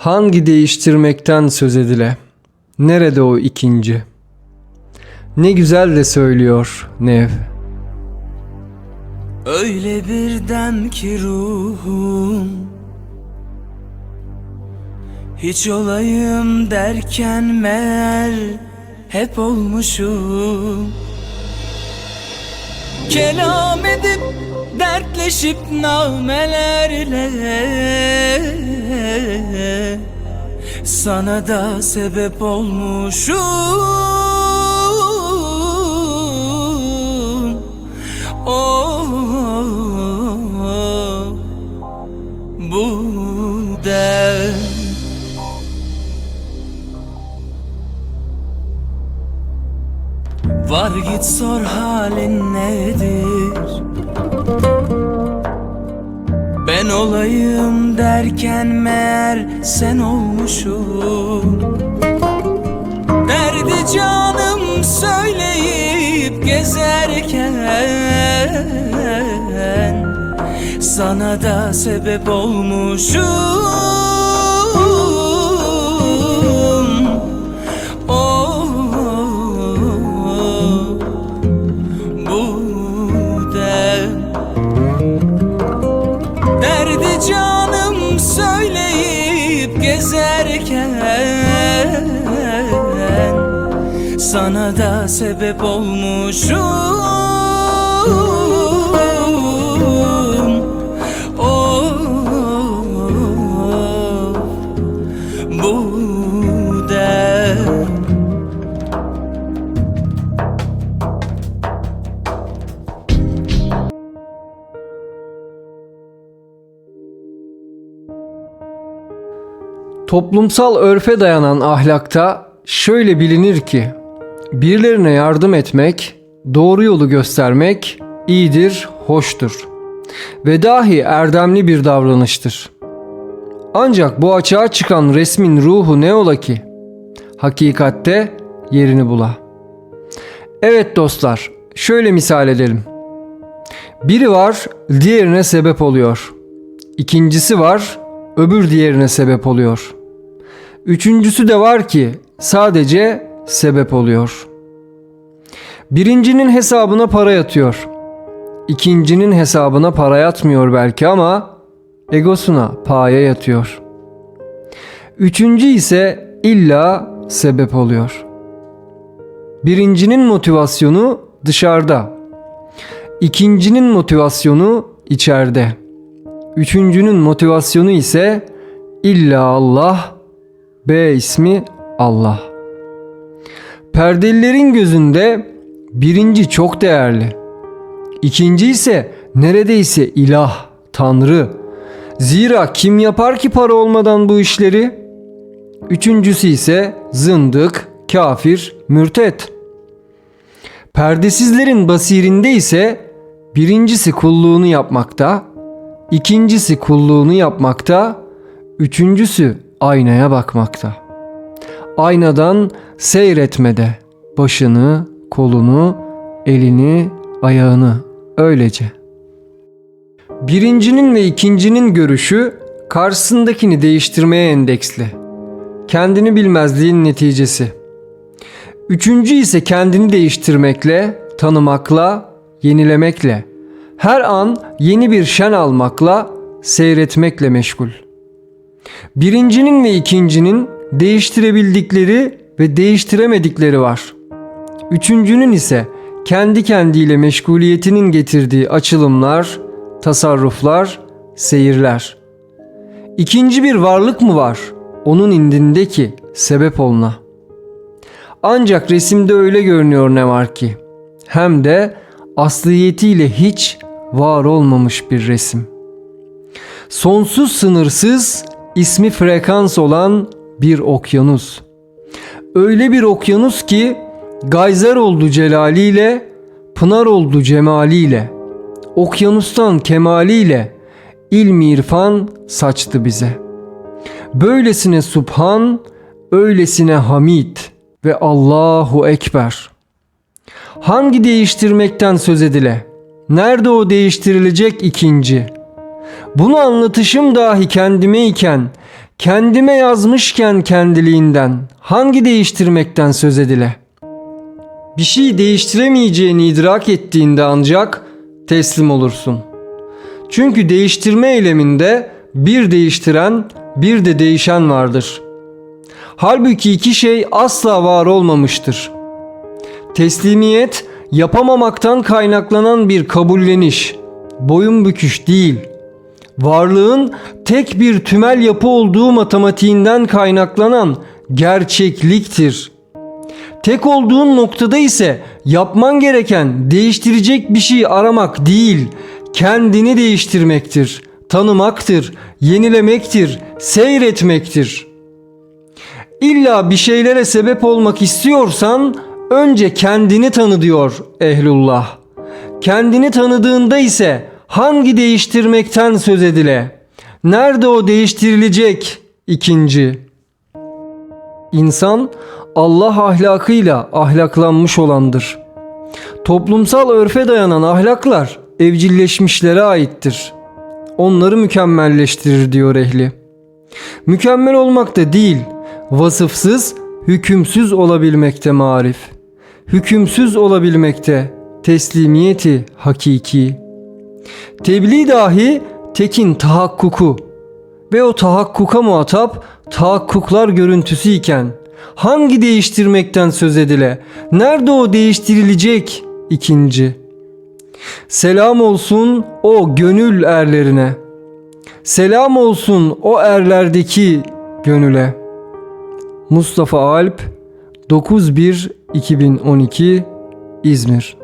Hangi değiştirmekten söz edile? Nerede o ikinci? Ne güzel de söylüyor Nev. Öyle birden ki ruhum Hiç olayım derken meğer hep olmuşum Kelam edip dertleşip namelerle Sana da sebep olmuşum. Oh, bu der Var git sor halin nedir Ben olayım derken meğer sen olmuşum Derdi canım söyleyip gezerken Sana da sebep olmuşum Sana da sebep olmuşum. Oh, bu Toplumsal örfe dayanan ahlakta şöyle bilinir ki birilerine yardım etmek, doğru yolu göstermek iyidir, hoştur ve dahi erdemli bir davranıştır. Ancak bu açığa çıkan resmin ruhu ne ola ki? Hakikatte yerini bula. Evet dostlar, şöyle misal edelim. Biri var, diğerine sebep oluyor. İkincisi var, öbür diğerine sebep oluyor. Üçüncüsü de var ki sadece sebep oluyor. Birincinin hesabına para yatıyor. İkincinin hesabına para yatmıyor belki ama egosuna paya yatıyor. Üçüncü ise illa sebep oluyor. Birincinin motivasyonu dışarıda. İkincinin motivasyonu içeride. Üçüncünün motivasyonu ise illa Allah, B ismi Allah. Perdelilerin gözünde birinci çok değerli. İkinci ise neredeyse ilah, tanrı. Zira kim yapar ki para olmadan bu işleri? Üçüncüsü ise zındık, kafir, mürtet. Perdesizlerin basirinde ise birincisi kulluğunu yapmakta, ikincisi kulluğunu yapmakta, üçüncüsü aynaya bakmakta. Aynadan seyretmede başını, kolunu, elini, ayağını öylece. Birincinin ve ikincinin görüşü karşısındakini değiştirmeye endeksli. Kendini bilmezliğin neticesi. Üçüncü ise kendini değiştirmekle, tanımakla, yenilemekle, her an yeni bir şen almakla, seyretmekle meşgul. Birincinin ve ikincinin değiştirebildikleri ve değiştiremedikleri var. Üçüncünün ise kendi kendiyle meşguliyetinin getirdiği açılımlar, tasarruflar, seyirler. İkinci bir varlık mı var? Onun indindeki sebep oluna. Ancak resimde öyle görünüyor ne var ki. Hem de asliyetiyle hiç var olmamış bir resim. Sonsuz sınırsız ismi frekans olan bir okyanus. Öyle bir okyanus ki gayzer oldu celaliyle, pınar oldu cemaliyle. Okyanustan kemaliyle ilmi irfan saçtı bize. Böylesine subhan, öylesine hamid ve Allahu Ekber. Hangi değiştirmekten söz edile? Nerede o değiştirilecek ikinci? Bunu anlatışım dahi kendime iken kendime yazmışken kendiliğinden hangi değiştirmekten söz edile? Bir şey değiştiremeyeceğini idrak ettiğinde ancak teslim olursun. Çünkü değiştirme eyleminde bir değiştiren bir de değişen vardır. Halbuki iki şey asla var olmamıştır. Teslimiyet yapamamaktan kaynaklanan bir kabulleniş, boyun büküş değil. Varlığın tek bir tümel yapı olduğu matematiğinden kaynaklanan gerçekliktir. Tek olduğun noktada ise yapman gereken değiştirecek bir şey aramak değil, kendini değiştirmektir, tanımaktır, yenilemektir, seyretmektir. İlla bir şeylere sebep olmak istiyorsan önce kendini tanı diyor ehlullah. Kendini tanıdığında ise hangi değiştirmekten söz edile? Nerede o değiştirilecek? İkinci. İnsan Allah ahlakıyla ahlaklanmış olandır. Toplumsal örfe dayanan ahlaklar evcilleşmişlere aittir. Onları mükemmelleştirir diyor ehli. Mükemmel olmak da değil, vasıfsız, hükümsüz olabilmekte marif. Hükümsüz olabilmekte teslimiyeti hakiki. Tebliğ dahi tekin tahakkuku ve o tahakkuka muhatap tahakkuklar görüntüsü iken hangi değiştirmekten söz edile? Nerede o değiştirilecek? İkinci. Selam olsun o gönül erlerine. Selam olsun o erlerdeki gönüle. Mustafa Alp 91 2012 İzmir